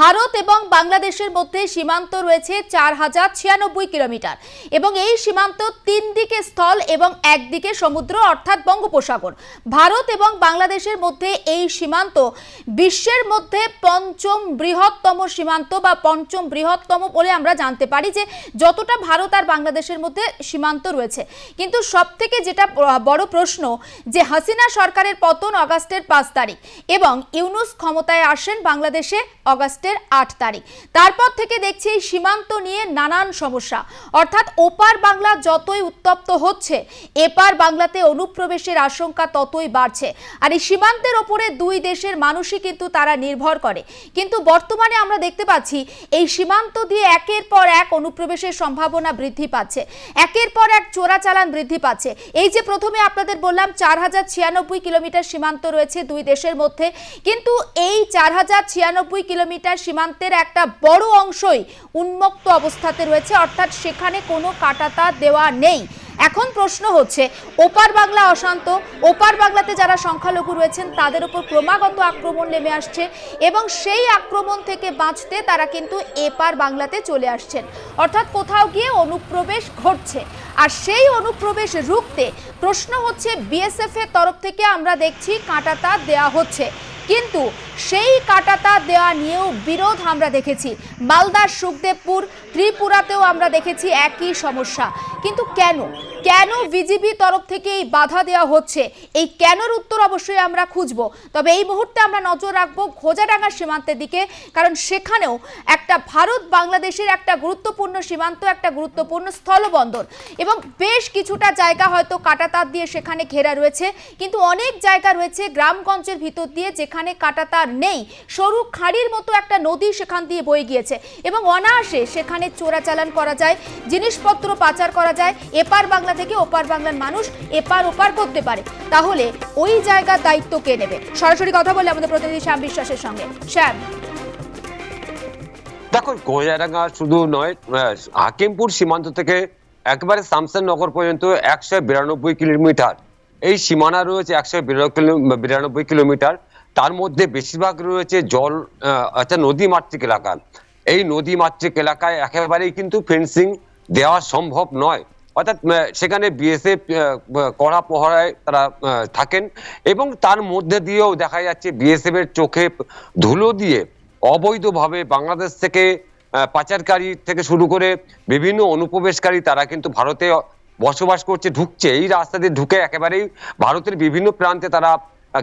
ভারত এবং বাংলাদেশের মধ্যে সীমান্ত রয়েছে চার হাজার ছিয়ানব্বই কিলোমিটার এবং এই সীমান্ত তিন দিকে স্থল এবং একদিকে সমুদ্র, অর্থাৎ বঙ্গোপসাগর। ভারত এবং বাংলাদেশের মধ্যে এই সীমান্ত বিশ্বের মধ্যে পঞ্চম বৃহত্তম সীমান্ত বা পঞ্চম বৃহত্তম বলে আমরা জানতে পারি যে যতটা ভারত আর বাংলাদেশের মধ্যে সীমান্ত রয়েছে। কিন্তু সব থেকে যেটা বড় প্রশ্ন যে হাসিনা সরকারের পতন অগাস্টের পাঁচ তারিখ এবং ইউনুস ক্ষমতায় আসেন বাংলাদেশে অগাস্টের আট তারিখ। তারপর থেকে দেখছি সীমান্ত নিয়ে নানান সমস্যা। অর্থাৎ ওপার বাংলা যতই উত্তপ্ত হচ্ছে, এপার বাংলাতে অনুপ্রবেশের আশঙ্কা ততই বাড়ছে। আর এই সীমান্তের ওপরে দুই দেশের মানুষই কিন্তু তারা নির্ভর করে। কিন্তু বর্তমানে আমরা দেখতে পাচ্ছি, এই সীমান্ত দিয়ে একের পর এক অনুপ্রবেশের সম্ভাবনা বৃদ্ধি পাচ্ছে। একের পর এক চোরাচালান বৃদ্ধি পাচ্ছে। এই যে প্রথমে আপনাদের বললাম, চার হাজার ছিয়ানব্বই কিলোমিটার সীমান্ত রয়েছে দুই দেশের মধ্যে। কিন্তু এই চার হাজার ছিয়ানব্বই কিলোমিটার সীমান্তের একটা বড় অংশই উন্মুক্ত অবস্থাতে রয়েছে, অর্থাৎ সেখানে কোনো কাটাতার দেওয়া নেই। এখন প্রশ্ন হচ্ছে, ওপার বাংলা অশান্ত, ওপার বাংলাতে যারা সংখ্যালঘু রয়েছেন, তাদের উপর ক্রমাগত আক্রমণ নেমে আসছে এবং সেই আক্রমণ থেকে বাঁচতে তারা কিন্তু এপার বাংলাতে চলে আসছেন। অর্থাৎ কোথাও গিয়ে অনুপ্রবেশ ঘটছে। আর সেই অনুপ্রবেশ রুখতে প্রশ্ন হচ্ছে, বিএসএফ এর তরফ থেকে আমরা দেখছি কাঁটাতার দেয়া হচ্ছে। কিন্তু সেই কাটাতা দেওয়া নিয়েও বিরোধ আমরা দেখেছি। মালদার সুখদেবপুর, ত্রিপুরাতেও আমরা দেখেছি একই সমস্যা। কিন্তু কেন? কেন বিজিবি তরফ থেকে এই বাধা দেওয়া হচ্ছে? এই কেনর উত্তর অবশ্যই আমরা খুঁজব। তবে এই মুহূর্তে আমরা নজর রাখব খোঁজাডাঙ্গা সীমান্তের দিকে, কারণ সেখানেও একটা ভারত বাংলাদেশের একটা গুরুত্বপূর্ণ সীমান্ত, একটা গুরুত্বপূর্ণ স্থলবন্দর। এবং বেশ কিছুটা জায়গা হয়তো কাটাতার দিয়ে সেখানে ঘেরা রয়েছে। কিন্তু অনেক জায়গা রয়েছে গ্রামগঞ্জের ভিতর দিয়ে যেখানে কাটাতার নেই। সরু খাঁড়ির মতো একটা নদী সেখান দিয়ে বয়ে গিয়েছে। এবং অনায়াসে সেখানে চোরাচালান করা যায়, জিনিসপত্র পাচার করা যায়। এপার বাংলা থেকে ওপার বাংলার মানুষ এপার ওপার করতে পারে, তাহলে ওই জায়গার দায়িত্ব কে নেবে? সরাসরি কথা বলে আমাদের প্রতিনিধি শ্যাম বিশ্বাসের সঙ্গে। শ্যাম। দেখো গোজাডাঙ্গা শুধু নয় হাকিমপুর সীমান্ত থেকে একেবারে শামসাননগর পর্যন্ত একশো বিরানব্বই কিলোমিটার। এই সীমানা রয়েছে একশো বিরানব্বই কিলোমিটার। তার মধ্যে বেশিরভাগ রয়েছে জল অর্থাৎ নদী মাতৃক এলাকা। এই নদী মাতৃক এলাকায় একেবারেই কিন্তু ফেন্সিং দেওয়া সম্ভব নয়। অর্থাৎ সেখানে বিএসএফ কড়া পহরায় তারা থাকেন এবং তার মধ্যে দিয়েও দেখা যাচ্ছে বিএসএফ এর চোখে ধুলো দিয়ে অবৈধভাবে বাংলাদেশ থেকে পাচারকারী থেকে শুরু করে বিভিন্ন অনুপ্রবেশকারী তারা কিন্তু ভারতে বসবাস করছে, ঢুকছে। এই রাস্তা দিয়ে ঢুকে একেবারেই ভারতের বিভিন্ন প্রান্তে তারা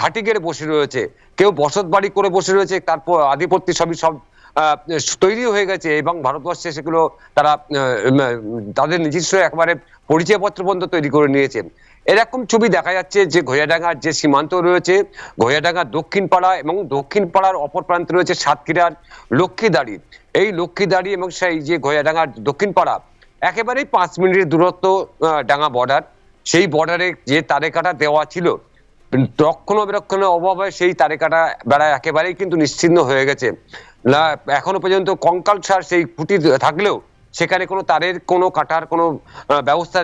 ঘাঁটি গেড়ে বসে রয়েছে। কেউ বসত বাড়ি করে বসে রয়েছে, তারপর আধিপত্য সবই সব তৈরি হয়ে গেছে এবং ভারতবর্ষে সেগুলো তারা তাদের নিজস্ব একবারে পরিচয়পত্র পর্যন্ত তৈরি করে নিয়েছে এরকম ছবি দেখা যাচ্ছে যে ঘোয়াডাঙ্গার যে সীমান্ত রয়েছে ঘোয়াডাঙ্গার দক্ষিণ পাড়া এবং দক্ষিণ পাড়ার অপর প্রান্তে রয়েছে সাতক্ষীরার লক্ষ্মীদাড়ি। এই লক্ষ্মীদাড়ি এবং সেই যে ঘোয়াডাঙ্গার দক্ষিণ পাড়া, একেবারেই পাঁচ মিনিটের দূরত্ব ডাঙ্গা বর্ডার সেই বর্ডারে যে তারেকাটা দেওয়া ছিল, রক্ষণাবেক্ষণের অভাবে সেই তারেকাটা বেড়া একেবারেই কিন্তু নিশ্চিহ্ন হয়ে গেছে। না, এখনও পর্যন্ত কঙ্কাল সার সেই খুঁটি থাকলেও সেখানে কোনো তারের, কোনো কাটার, কোনো ব্যবস্থা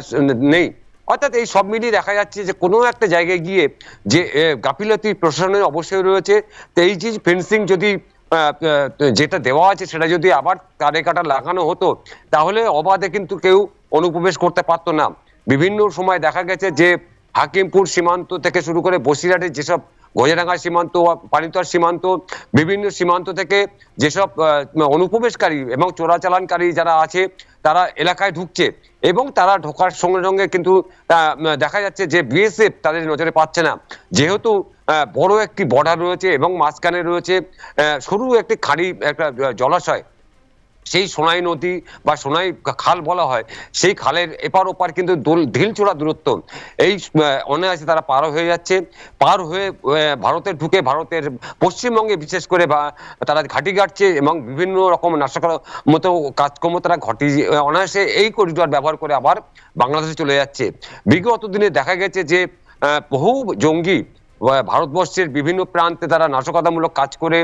নেই। অর্থাৎ এই সব মিলিয়ে দেখা যাচ্ছে যে কোনো একটা জায়গায় গিয়ে যে গাফিলতি প্রশাসনের অবশ্যই রয়েছে। তো এই যে ফেন্সিং যদি যেটা দেওয়া আছে সেটা যদি আবার তারে কাটা লাগানো হতো, তাহলে অবাধে কিন্তু কেউ অনুপ্রবেশ করতে পারতো না। বিভিন্ন সময় দেখা গেছে যে হাকিমপুর সীমান্ত থেকে শুরু করে বসিরহাটের যেসব গোজাডাঙ্গা সীমান্ত, পানিতর সীমান্ত, বিভিন্ন সীমান্ত থেকে যেসব অনুপ্রবেশকারী এবং চোরাচালানকারী যারা আছে, তারা এলাকায় ঢুকছে এবং তারা ঢোকার সঙ্গে সঙ্গে কিন্তু দেখা যাচ্ছে যে বিএসএফ তাদের নজরে পাচ্ছে না। যেহেতু বড় একটি বর্ডার রয়েছে এবং মাঝখানে রয়েছে সরু একটি খাঁড়ি, একটা জলাশয়। সেই সোনাই নদী বা সোনাই খাল বলা হয়, সেই খালের এপার ওপার কিন্তু ঢিলচূড়া দূরত্ব। এই অনায়াসে তারা পার হয়ে যাচ্ছে। পার হয়ে ভারতে ঢুকে ভারতের পশ্চিমবঙ্গে বিশেষ করে বা, তারা ঘাঁটি গাড়ছে এবং বিভিন্ন রকম নাশকর মতো কাজকর্ম তারা ঘটি অনায়াসে এই করিডোর ব্যবহার করে আবার বাংলাদেশে চলে যাচ্ছে। বিগত দিনে দেখা গেছে যে বহু জঙ্গি ভারতবর্ষের বিভিন্ন প্রান্তে তারা নাশকতামূলক কাজ করে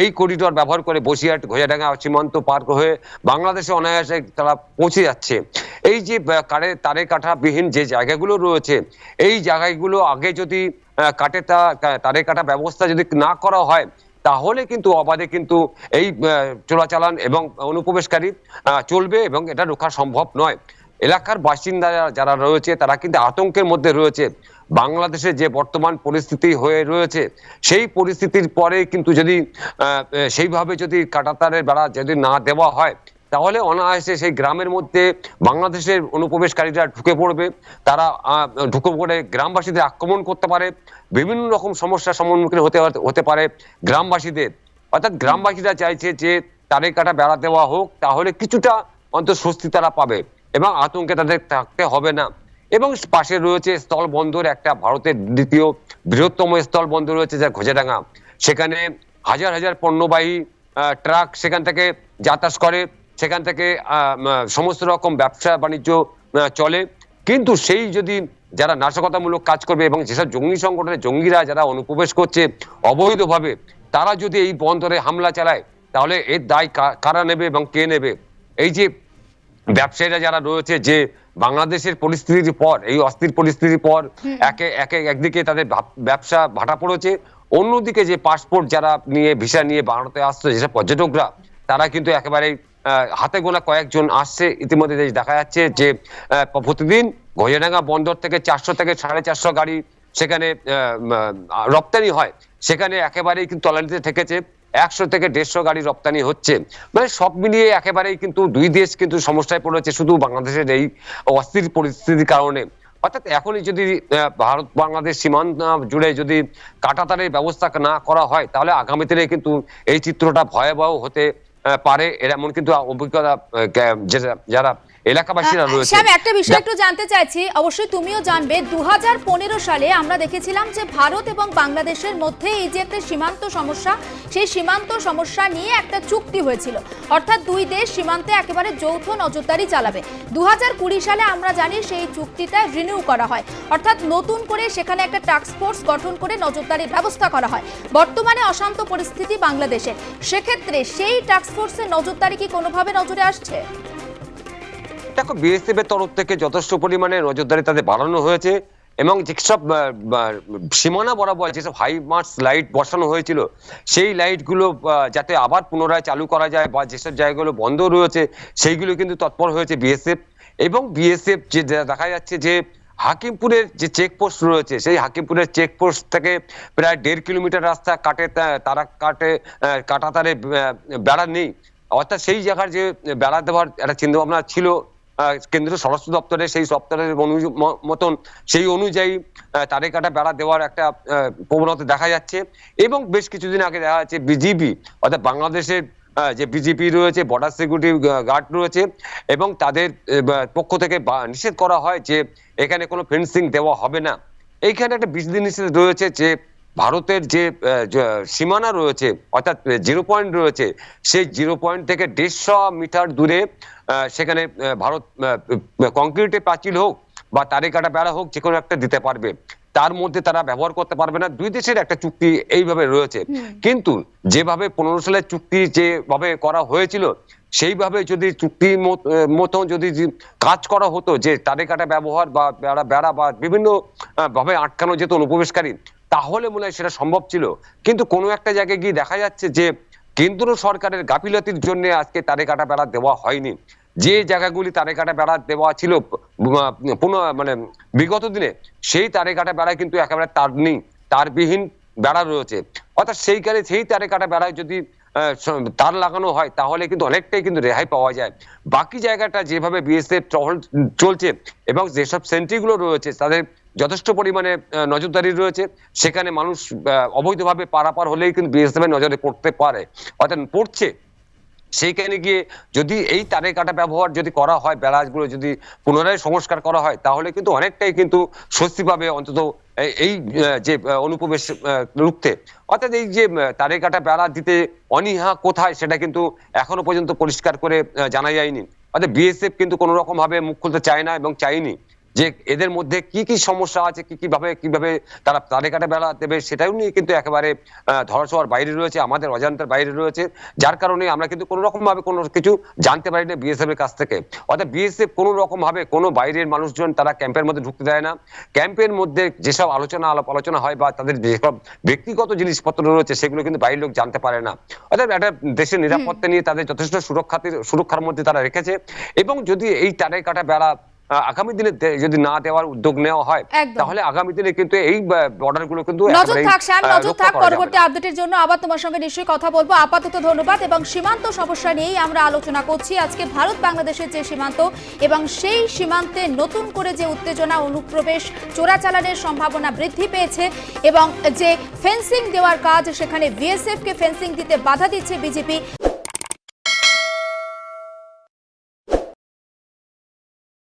এই করিডোর ব্যবহার করে বসিরহাট ঘোষাডাঙ্গা সীমান্ত পার হয়ে বাংলাদেশে অনায়াসে তারা পৌঁছে যাচ্ছে। এই যে কারে তারে কাঠা বিহীন যে জায়গাগুলো রয়েছে, এই জায়গাগুলো আগে যদি কাটে তা তারে কাটা ব্যবস্থা যদি না করা হয়, তাহলে কিন্তু অবাধে কিন্তু এই চোরাচালান এবং অনুপ্রবেশকারী চলবে এবং এটা রোখা সম্ভব নয়। এলাকার বাসিন্দা যারা রয়েছে, তারা কিন্তু আতঙ্কের মধ্যে রয়েছে। বাংলাদেশে যে বর্তমান পরিস্থিতি হয়ে রয়েছে, সেই পরিস্থিতির পরে কিন্তু যদি সেইভাবে যদি কাটাতারের বেড়া যদি না দেওয়া হয়, তাহলে অনায়াসে সেই গ্রামের মধ্যে বাংলাদেশের অনুপ্রবেশকারীরা ঢুকে পড়বে। তারা ঢুকে পড়ে গ্রামবাসীদের আক্রমণ করতে পারে। বিভিন্ন রকম সমস্যার সম্মুখীন হতে হতে পারে গ্রামবাসীদের। অর্থাৎ গ্রামবাসীরা চাইছে যে তারে কাটা বেড়া দেওয়া হোক, তাহলে কিছুটা অন্তত স্বস্তি তারা পাবে এবং আতঙ্কে তাদের থাকতে হবে না। এবং পাশে রয়েছে স্থল বন্দর একটা ভারতের দ্বিতীয় বৃহত্তম স্থল বন্দর রয়েছে, যা ঘোজাডাঙ্গা। সেখানে হাজার হাজার পণ্যবাহী ট্রাক সেখান থেকে যাতায়াত করে, সেখান থেকে সমস্ত রকম ব্যবসা বাণিজ্য চলে। কিন্তু সেই যদি যারা নাশকতামূলক কাজ করবে এবং যেসব জঙ্গি সংগঠনের জঙ্গিরা যারা অনুপ্রবেশ করছে অবৈধভাবে, তারা যদি এই বন্দরে হামলা চালায়, তাহলে এর দায় কারা নেবে এবং কে নেবে? এই যে ব্যবসায়ীরা যারা রয়েছে যে বাংলাদেশের পরিস্থিতির পর এই অস্থির পরিস্থিতির পর একে একে একদিকে তাদের ব্যবসা ভাটা পড়েছে অন্যদিকে যে পাসপোর্ট যারা নিয়ে ভিসা নিয়ে ভারতে আসছে যেসব পর্যটকরা তারা কিন্তু একেবারে হাতে গোনা কয়েকজন আসছে। ইতিমধ্যে দেখা যাচ্ছে যে প্রতিদিন ঘোয়াডাঙ্গা বন্দর থেকে চারশো থেকে সাড়ে চারশো গাড়ি সেখানে রপ্তানি হয়। সেখানে একেবারেই কিন্তু তলানিতে থেকেছে। একশো থেকে দেড়শো গাড়ি রপ্তানি হচ্ছে। মানে সব মিলিয়ে একেবারেই কিন্তু দুই দেশ কিন্তু সমস্যায় পড়েছে শুধু বাংলাদেশের এই অস্থির পরিস্থিতির কারণে। অর্থাৎ এখনই যদি ভারত, বাংলাদেশ সীমান্ত জুড়ে যদি কাটাতারের ব্যবস্থা না করা হয়, তাহলে আগামী দিনে কিন্তু এই চিত্রটা ভয়াবহ হতে পারে। এমন কিন্তু অভিজ্ঞতা যারা এলাকাবাসীরা রয়েছে। শ্যাম একটা বিষয় একটু জানতে চাইছি। অবশ্যই তুমিও জানবে দুহাজার পনেরো সালে আমরা দেখেছিলাম যে ভারত এবং বাংলাদেশের মধ্যে এই যে একটা সীমান্ত সমস্যা সেই সীমান্ত সমস্যা নিয়ে একটা চুক্তি হয়েছিল। অর্থাৎ দুই দেশ সীমান্তে একেবারে যৌথ নজরদারি চালাবে। দুহাজার কুড়ি সালে আমরা জানি সেই চুক্তিটা রিনিউ করা হয়। অর্থাৎ নতুন করে সেখানে একটা টাস্ক ফোর্স গঠন করে নজরদারির ব্যবস্থা করা হয়। বর্তমানে অশান্ত পরিস্থিতি বাংলাদেশে। সেক্ষেত্রে সেই টাস্ক ফোর্সের নজরদারি কি কোনোভাবে নজরে আসছে? দেখো, বিএসএফ এর তরফ থেকে যথেষ্ট পরিমাণে নজরদারি তাদের বাড়ানো হয়েছে এবং যেসব সীমানা বরাবর যেসব হাই মার্কস লাইট বসানো হয়েছিল, সেই লাইটগুলো যাতে আবার পুনরায় চালু করা যায় বা যেসব জায়গাগুলো বন্ধ রয়েছে, সেইগুলো কিন্তু তৎপর হয়েছে বিএসএফ এবং বিএসএফ যে দেখা যাচ্ছে যে হাকিমপুরের যে চেকপোস্ট রয়েছে, সেই হাকিমপুরের চেকপোস্ট থেকে প্রায় দেড় কিলোমিটার রাস্তা কাটে তারা কাটে কাটাতারে বেড়া নেই। অর্থাৎ সেই জায়গার যে বেড়া দেওয়ার একটা চিন্তা ভাবনা ছিল কেন্দ্রীয় স্বরাষ্ট্র দপ্তরে সেই দপ্তরের মতন সেই অনুযায়ী তারে কাটা বেড়া দেওয়ার একটা প্রবণতা দেখা যাচ্ছে। এবং বেশ কিছুদিন আগে দেখা যাচ্ছে বিজিবি অর্থাৎ বাংলাদেশের যে বিজেপি রয়েছে বর্ডার সিকিউরিটি গার্ড রয়েছে, এবং তাদের পক্ষ থেকে নিষেধ করা হয় যে এখানে কোনো ফেন্সিং দেওয়া হবে না। এইখানে একটা বিধি নিষেধ রয়েছে যে ভারতের যে সীমানা রয়েছে অর্থাৎ জিরো পয়েন্ট রয়েছে সেই জিরো পয়েন্ট থেকে দেড়শো মিটার দূরে সেখানে ভারত কংক্রিটে পাঁচিল হোক বা তারে কাটা বেড়া হোক যে কোনো একটা দিতে পারবে। তার মধ্যে তারা ব্যবহার করতে পারবে না। দুই দেশের একটা চুক্তি এইভাবে রয়েছে। কিন্তু যেভাবে পনেরো সালের চুক্তি যেভাবে করা হয়েছিল সেইভাবে যদি চুক্তি মত- মতো যদি কাজ করা হতো যে তারে কাটা ব্যবহার বা বেড়া বেড়া বা বিভিন্ন ভাবে আটকানো যেত অনুপ্রবেশকারী তাহলে মনে হয় সেটা সম্ভব ছিল। কিন্তু কোনো একটা জায়গায় গিয়ে দেখা যাচ্ছে যে কেন্দ্র সরকারের গাফিলতির জন্য আজকে তারে কাটা বেড়া দেওয়া হয়নি। যে জায়গাগুলি তারে কাটা বেড়া দেওয়া ছিল পুনঃ মানে বিগত দিনে, সেই তারে কাটা বেড়া কিন্তু একেবারে তার নেই, তারবিহীন বেড়া রয়েছে। অর্থাৎ সেইখানে সেই তারে কাটা বেড়ায় যদি তার লাগানো হয়, তাহলে কিন্তু অনেকটাই কিন্তু রেহাই পাওয়া যায়। বাকি জায়গাটা যেভাবে বিএসএফ টহল চলছে এবং যেসব সেন্ট্রিগুলো রয়েছে, তাদের যথেষ্ট পরিমাণে নজরদারি রয়েছে, সেখানে মানুষ অবৈধভাবে পারাপার হলেই কিন্তু বিএসএফ নজরে পড়তে পারে। অর্থাৎ পড়ছে সেইখানে গিয়ে যদি এই তারে কাটা ব্যবহার যদি করা হয়, ব্যারাজগুলো যদি পুনরায় সংস্কার করা হয়, তাহলে কিন্তু অনেকটাই কিন্তু স্বস্তি পাবে অন্তত এই- যে অনুপ্রবেশ রুখতে। অর্থাৎ এই যে তারে কাটা বেড়া দিতে অনীহা কোথায় সেটা কিন্তু এখনও পর্যন্ত পরিষ্কার করে জানা যায়নি। অর্থাৎ বিএসএফ কিন্তু কোনো রকম ভাবে মুখ খুলতে চায় না এবং চাইনি যে এদের মধ্যে কি কি সমস্যা আছে কি কীভাবে কীভাবে তারা তারে কাটা বেলা দেবে সেটাও নিয়ে কিন্তু একেবারে ধরাছোঁয়ার বাইরে রয়েছে আমাদের অজান্তের বাইরে রয়েছে। যার কারণে আমরা কিন্তু কোনো রকম ভাবে কোনো কিছু জানতে পারি না বিএসএফ এর কাছ থেকে। অর্থাৎ বিএসএফ কোনো রকম ভাবে কোনো বাইরের মানুষজন তারা ক্যাম্পের মধ্যে ঢুকতে দেয় না। ক্যাম্পের মধ্যে যেসব আলোচনা আলাপ আলোচনা হয় বা তাদের যেসব ব্যক্তিগত জিনিসপত্র রয়েছে সেগুলো কিন্তু বাইরের লোক জানতে পারে না। অর্থাৎ একটা দেশের নিরাপত্তা নিয়ে তাদের যথেষ্ট সুরক্ষাতে সুরক্ষার মধ্যে তারা রেখেছে। এবং যদি এই টারে কাটা বেড়া আহ, আগামী দিনে যদি না দেওয়ার উদ্যোগ নেওয়া হয় তাহলে আগামী দিনে কিন্তু এই বর্ডারগুলো কিন্তু নজর থাক শ্যাম নজর থাক। পরবর্তী আপডেটের জন্য আবার তোমার সঙ্গে নিশ্চয়ই কথা বলব। আপাতত ধন্যবাদ এবং সীমান্ত সমস্যা নিয়েই আমরা আলোচনা করছি। আজকে ভারত বাংলাদেশের যে সীমান্ত এবং সেই সীমান্তে নতুন করে যে উত্তেজনা অনুপ্রবেশ চোরাচালানের সম্ভাবনা বৃদ্ধি পেয়েছে এবং যে ফেন্সিং দেওয়ার কাজ সেখানে বিএসএফ কে ফেন্সিং দিতে বাধা দিচ্ছে বিজেপি